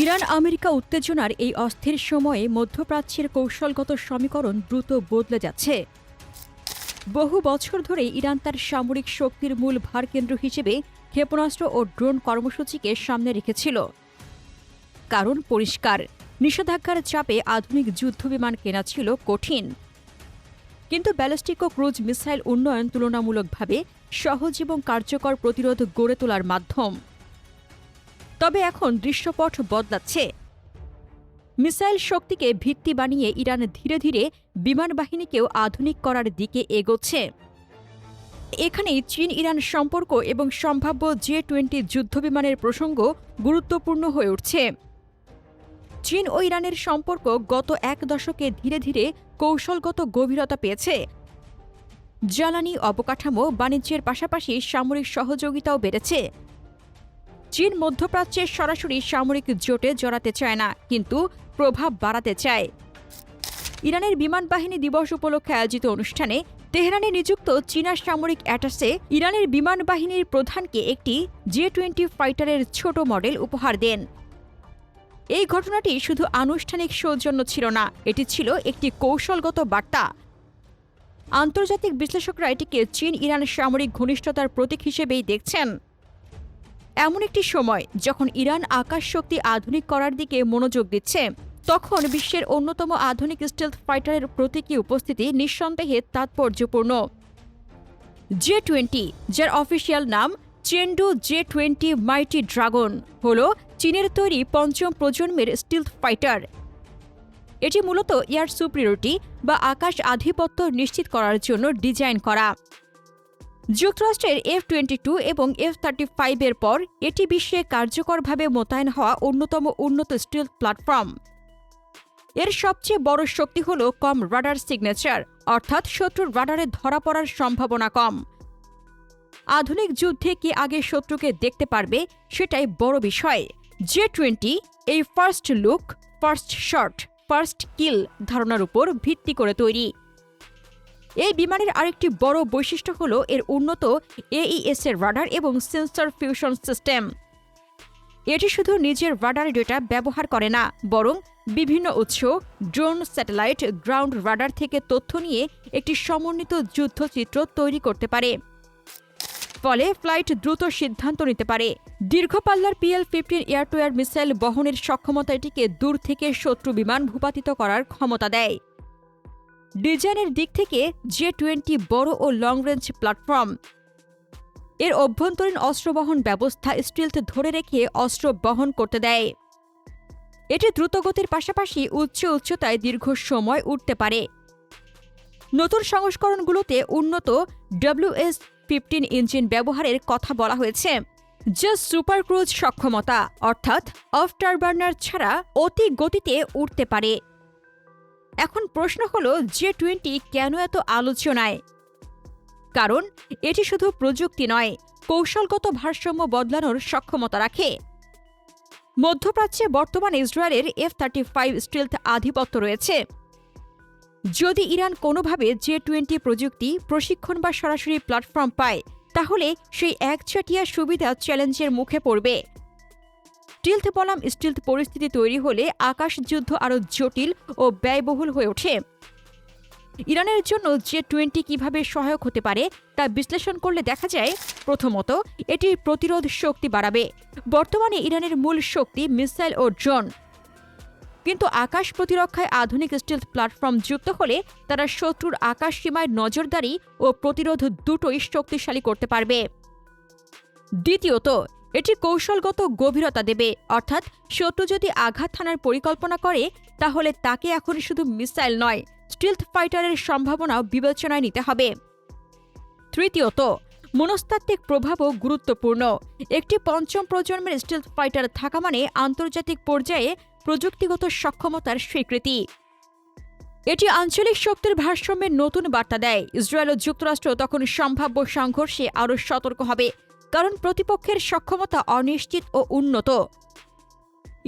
Iran America উত্তেজনার এই অস্থির সময়ে মধ্যপ্রাচ্যের কৌশলগত সমীকরণ দ্রুত বদলে যাচ্ছে। বহু বছর ধরে ইরান তার সামরিক শক্তির মূল ভারকেন্দ্র হিসেবে ক্ষেপণাস্ত্র ও ড্রোন কর্মসূচিকে সামনে রেখেছিল। কারণ পরিষ্কার, নিষেধাজ্ঞার চাপে আধুনিক যুদ্ধবিমান কেনা ছিল কঠিন। কিন্তু ব্যালিস্টিক ও ক্রুজ মিসাইল উন্নয়ন তুলনামূলকভাবে সহজ এবং কার্যকর প্রতিরোধ গড়ে তোলার মাধ্যম। তবে এখন দৃশ্যপট বদলাচ্ছে। মিসাইল শক্তিকে ভিত্তি বানিয়ে ইরান ধীরে ধীরে বিমান বাহিনীকেও আধুনিক করার দিকে এগোচ্ছে। এখানেই চীন ইরান সম্পর্ক এবং সম্ভাব্য জে টোয়েন্টি যুদ্ধবিমানের প্রসঙ্গ গুরুত্বপূর্ণ হয়ে উঠছে। চীন ও ইরানের সম্পর্ক গত এক দশকে ধীরে ধীরে কৌশলগত গভীরতা পেয়েছে। জ্বালানি অবকাঠামো বাণিজ্যের পাশাপাশি সামরিক সহযোগিতাও বেড়েছে। চীন মধ্যপ্রাচ্যের সরাসরি সামরিক জোটে জড়াতে চায় না, কিন্তু প্রভাব বাড়াতে চায়। ইরানের বিমান বাহিনী দিবস উপলক্ষে আয়োজিত অনুষ্ঠানে তেহরানে নিযুক্ত চীনা সামরিক অ্যাটাসে ইরানের বিমান বাহিনীর প্রধানকে একটি জে টোয়েন্টি ফাইটারের ছোট মডেল উপহার দেন। এই ঘটনাটি শুধু আনুষ্ঠানিক সৌজন্য ছিল না, এটি ছিল একটি কৌশলগত বার্তা। আন্তর্জাতিক বিশ্লেষকরা এটিকে চীন ইরান সামরিক ঘনিষ্ঠতার প্রতীক হিসেবেই দেখছেন। এমন একটি সময় যখন ইরান আকাশ শক্তি আধুনিক করার দিকে মনোযোগ দিচ্ছে, তখন বিশ্বের অন্যতম আধুনিক স্টেলথ ফাইটারের প্রতীকী উপস্থিতি নিঃসন্দেহে তাৎপর্যপূর্ণ। জে টোয়েন্টি যার অফিসিয়াল নাম Chengdu J twenty mighty dragon, হল চীনের তৈরি পঞ্চম প্রজন্মের স্টিলথ ফাইটার এটি মূলত এয়ার সুপ্রিয়রিটি বা আকাশ আধিপত্য নিশ্চিত করার জন্য ডিজাইন করা। যুক্তরাষ্ট্রের এফ টোয়েন্টি টু এবং এফ থার্টি ফাইভের পর এটি বিশ্বে কার্যকরভাবে মোতায়েন হওয়া অন্যতম উন্নত স্টিল প্ল্যাটফর্ম। এর সবচেয়ে বড় শক্তি হল কম রাডার সিগনেচার, অর্থাৎ শত্রুর রাডারে ধরা পড়ার সম্ভাবনা কম। আধুনিক যুদ্ধে কি আগে শত্রুকে দেখতে পারবে সেটাই বড় বিষয়। জে টোয়েন্টি, এই first look, first shot, first kill ধারণার উপর ভিত্তি করে তৈরি। এই বিমানের আরেকটি বড় বৈশিষ্ট্য হল এর উন্নত এইএস এর রাডার এবং সেন্সর ফিউশন সিস্টেম। এটি শুধু নিজের রাডার ডেটা ব্যবহার করে না, বরং বিভিন্ন উৎস, ড্রোন, স্যাটেলাইট, গ্রাউন্ড রাডার থেকে তথ্য নিয়ে একটি সমন্বিত যুদ্ধচিত্র তৈরি করতে পারে। ফলে ফ্লাইট দ্রুত সিদ্ধান্ত নিতে পারে। দীর্ঘপাল্লার PL fifteen air to air missile বহনের সক্ষমতা এটিকে দূর থেকে শত্রু বিমান ভূপাতিত করার ক্ষমতা দেয়। ডিজাইনের দিক থেকে জে টোয়েন্টি বড় ও লং রেঞ্জ প্ল্যাটফর্ম এর অভ্যন্তরীণ অস্ত্র বহন ব্যবস্থা স্টিলথ ধরে রেখে অস্ত্র বহন করতে দেয়। এটি দ্রুতগতির পাশাপাশি উচ্চ উচ্চতায় দীর্ঘ সময় উঠতে পারে। নতুন সংস্করণগুলোতে উন্নত ডব্লিউএস ফিফটিন ইঞ্জিন ব্যবহারের কথা বলা হয়েছে, যা সুপার ক্রুজ সক্ষমতা, অর্থাৎ অফ টারবার্নার ছাড়া অতি গতিতে উঠতে পারে। এখন প্রশ্ন হল জে টোয়েন্টি কেন এত আলোচনায় কারণ এটি শুধু প্রযুক্তি নয়, কৌশলগত ভারসাম্য বদলানোর সক্ষমতা রাখে। মধ্যপ্রাচ্যে বর্তমান ইসরায়েলের এফ থার্টি ফাইভ স্টিলথ আধিপত্য রয়েছে। যদি ইরান কোনোভাবে জে টোয়েন্টি প্রযুক্তি, প্রশিক্ষণ বা সরাসরি প্ল্যাটফর্ম পায়, তাহলে সেই একচাটিয়া সুবিধা চ্যালেঞ্জের মুখে পড়বে। স্টিলথ বনাম স্টিলথ পরিস্থিতি তৈরি হলে আকাশ যুদ্ধ আরও জটিল ও ব্যয়বহুল হয়ে ওঠে। ইরানের জন্য জে টোয়েন্টি কীভাবে সহায়ক হতে পারে তা বিশ্লেষণ করলে দেখা যায়, প্রথমত, এটির প্রতিরোধ শক্তি বাড়াবে। বর্তমানে ইরানের মূল শক্তি মিসাইল ও ড্রোন। কিন্তু আকাশ প্রতিরক্ষায় আধুনিক স্টিলথ প্ল্যাটফর্ম যুক্ত হলে তারা শত্রুর আকাশ সীমায় নজরদারি ও প্রতিরোধ দুটোই শক্তিশালী করতে পারবে। দ্বিতীয়ত এটি কৌশলগত গভীরতা দেবে। অর্থাৎ শত্রু যদি আঘাত হানার পরিকল্পনা করে, তাহলে তাকে এখন শুধু মিসাইল নয়, স্টিলথ ফাইটারের সম্ভাবনাও বিবেচনায় নিতে হবে। তৃতীয়ত, মনস্তাত্ত্বিক প্রভাবও গুরুত্বপূর্ণ। একটি পঞ্চম প্রজন্মের স্টিলথ ফাইটার থাকা মানে আন্তর্জাতিক পর্যায়ে প্রযুক্তিগত সক্ষমতার স্বীকৃতি। এটি আঞ্চলিক শক্তির ভারসাম্যের নতুন বার্তা দেয়। ইসরায়েল ও যুক্তরাষ্ট্র তখন সম্ভাব্য সংঘর্ষে আরও সতর্ক হবে। কারণ প্রতিপক্ষের সক্ষমতা অনিশ্চিত ও উন্নত।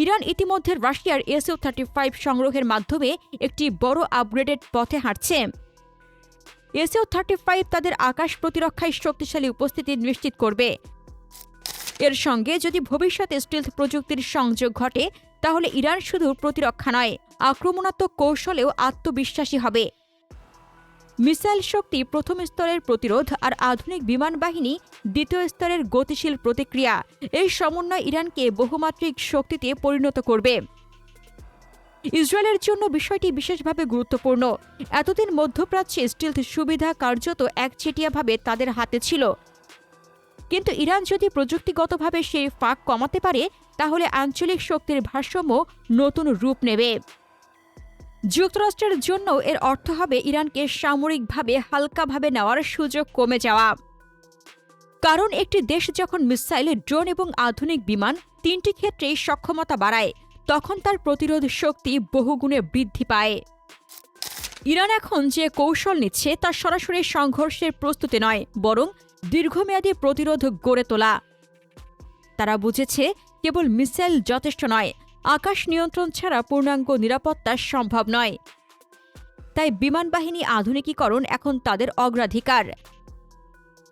ইরান ইতিমধ্যে রাশিয়ার এসইউ থার্টি ফাইভ সংগ্রহের মাধ্যমে একটি বড় আপগ্রেডেড পথে হাঁটছে। এসইউ থার্টি ফাইভ তাদের আকাশ প্রতিরক্ষায় শক্তিশালী উপস্থিতি নিশ্চিত করবে। এর সঙ্গে যদি ভবিষ্যতে স্টিলথ প্রযুক্তির সংযোগ ঘটে, তাহলে ইরান শুধু প্রতিরক্ষা নয়, আক্রমণাত্মক কৌশলেও আত্মবিশ্বাসী হবে। মিসাইল শক্তি প্রথম স্তরের প্রতিরোধ আর আধুনিক বিমান বাহিনী দ্বিতীয় স্তরের গতিশীল প্রতিক্রিয়া। এই সমন্বয় ইরানকে বহুমাত্রিক শক্তিতে পরিণত করবে। ইসরায়েলের জন্য বিষয়টি বিশেষভাবে গুরুত্বপূর্ণ। এতদিন মধ্যপ্রাচ্যে স্টিলথ সুবিধা কার্যত একচেটিয়াভাবে তাদের হাতে ছিল। কিন্তু ইরান যদি প্রযুক্তিগতভাবে সেই ফাঁক কমাতে পারে, তাহলে আঞ্চলিক শক্তির ভারসাম্য নতুন রূপ নেবে। যুক্তরাষ্ট্রের জন্য এর অর্থ হবে ইরানকে সামরিকভাবে হালকাভাবে নেওয়ার সুযোগ কমে যাওয়া। কারণ একটি দেশ যখন মিসাইল, ড্রোন এবং আধুনিক বিমান তিনটি ক্ষেত্রেই সক্ষমতা বাড়ায়, তখন তার প্রতিরোধ শক্তি বহুগুণে বৃদ্ধি পায়। ইরান এখন যে কৌশল নিচ্ছে তা সরাসরি সংঘর্ষের প্রস্তুতি নয়, বরং দীর্ঘমেয়াদী প্রতিরোধ গড়ে তোলা। তারা বুঝেছে, কেবল মিসাইল যথেষ্ট নয় আকাশ নিয়ন্ত্রণ ছাড়া পূর্ণাঙ্গ নিরাপত্তা সম্ভব নয়। তাই বিমান বাহিনী আধুনিকীকরণ এখন তাদের অগ্রাধিকার।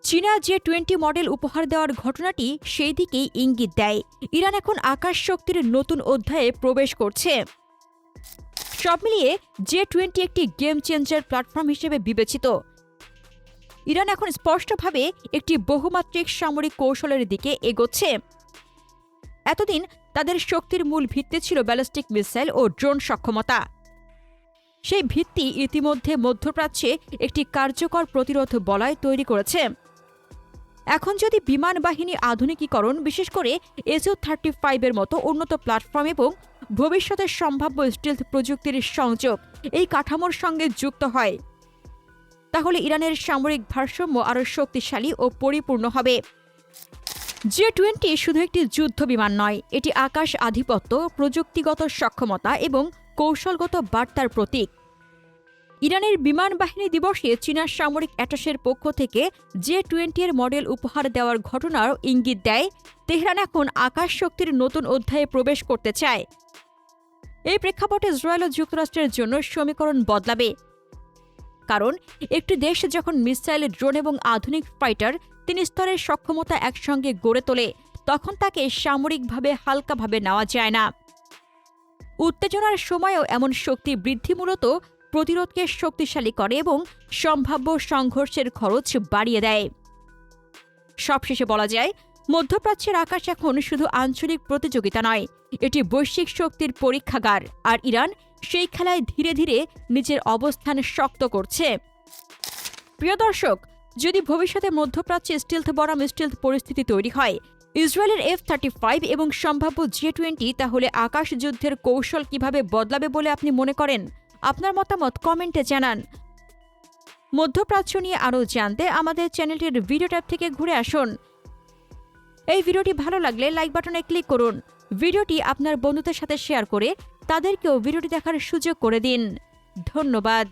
চীনা যে টোয়েন্টি মডেল উপহার দেওয়ার ঘটনাটি সেই দিকেই ইঙ্গিত দেয়। ইরান এখন আকাশ শক্তির নতুন অধ্যায়ে প্রবেশ করছে। সব মিলিয়ে জে টোয়েন্টি একটি গেম চেঞ্জার প্ল্যাটফর্ম হিসেবে বিবেচিত। ইরান এখন স্পষ্টভাবে একটি বহুমাত্রিক সামরিক কৌশলের দিকে এগোচ্ছে। এতদিন তাদের শক্তির মূল ভিত্তি ছিল ব্যালিস্টিক মিসাইল ও ড্রোন সক্ষমতা। সেই ভিত্তি ইতিমধ্যে মধ্যপ্রাচ্যে একটি কার্যকর প্রতিরোধ বলয় তৈরি করেছে। এখন যদি বিমান বাহিনী আধুনিকীকরণ, বিশেষ করে এসও থার্টি ফাইভের মতো উন্নত প্ল্যাটফর্ম এবং ভবিষ্যতের সম্ভাব্য স্টিলথ প্রযুক্তির সংযোগ এই কাঠামোর সঙ্গে যুক্ত হয়, তাহলে ইরানের সামরিক ভারসাম্য আরও শক্তিশালী ও পরিপূর্ণ হবে। জে টোয়েন্টি শুধু একটি যুদ্ধ বিমান নয়, এটি আকাশ আধিপত্য, প্রযুক্তিগত সক্ষমতা এবং কৌশলগত বার্তার প্রতীক। ইরানের বিমান বাহিনী দিবসে চীনা সামরিক অ্যাটাসের পক্ষ থেকে জে টোয়েন্টি এর মডেল উপহার দেওয়ার ঘটনার ইঙ্গিত দেয়, তেহরান এখন আকাশ শক্তির নতুন অধ্যায়ে প্রবেশ করতে চায়। এই প্রেক্ষাপটে ইসরায়েল ও যুক্তরাষ্ট্রের জন্য সমীকরণ বদলাবে। কারণ, একটি দেশ যখন মিসাইল, ড্রোন এবং আধুনিক ফাইটার তিন স্তরের সক্ষমতা একসঙ্গে গড়ে তোলে, তখন তাকে সামরিকভাবে হালকাভাবে নেওয়া যায় না। উত্তেজনার সময়ও এমন শক্তি বৃদ্ধি মূলত প্রতিরোধকে শক্তিশালী করে এবং সম্ভাব্য সংঘর্ষের খরচ বাড়িয়ে দেয়। সবশেষে বলা যায়, মধ্যপ্রাচ্যের আকাশ এখন শুধু আঞ্চলিক প্রতিযোগিতা নয়, এটি বৈশ্বিক শক্তির পরীক্ষাগার, আর ইরান সেই খেলায় ধীরে ধীরে নিজের অবস্থান শক্ত করছে। প্রিয় দর্শক যদি ভবিষ্যতে মধ্যপ্রাচ্যে স্টিলথ বরাম স্টিলথ পরিস্থিতি তৈরি হয়। ইসরায়েলের এফ থার্টি ফাইভ এবং সম্ভাব্য জি টোয়েন্টি তাহলে আকাশ যুদ্ধের কৌশল কীভাবে বদলাবে বলে আপনি মনে করেন? আপনার মতামত কমেন্টে জানান। মধ্যপ্রাচ্য নিয়ে আরও জানতে আমাদের চ্যানেলটির ভিডিও ট্যাব থেকে ঘুরে আসুন। এই ভিডিওটি ভালো লাগলে লাইক বাটনে ক্লিক করুন। ভিডিওটি আপনার বন্ধুদের সাথে শেয়ার করে তাদেরকেও ভিডিওটি দেখার সুযোগ করে দিন। ধন্যবাদ।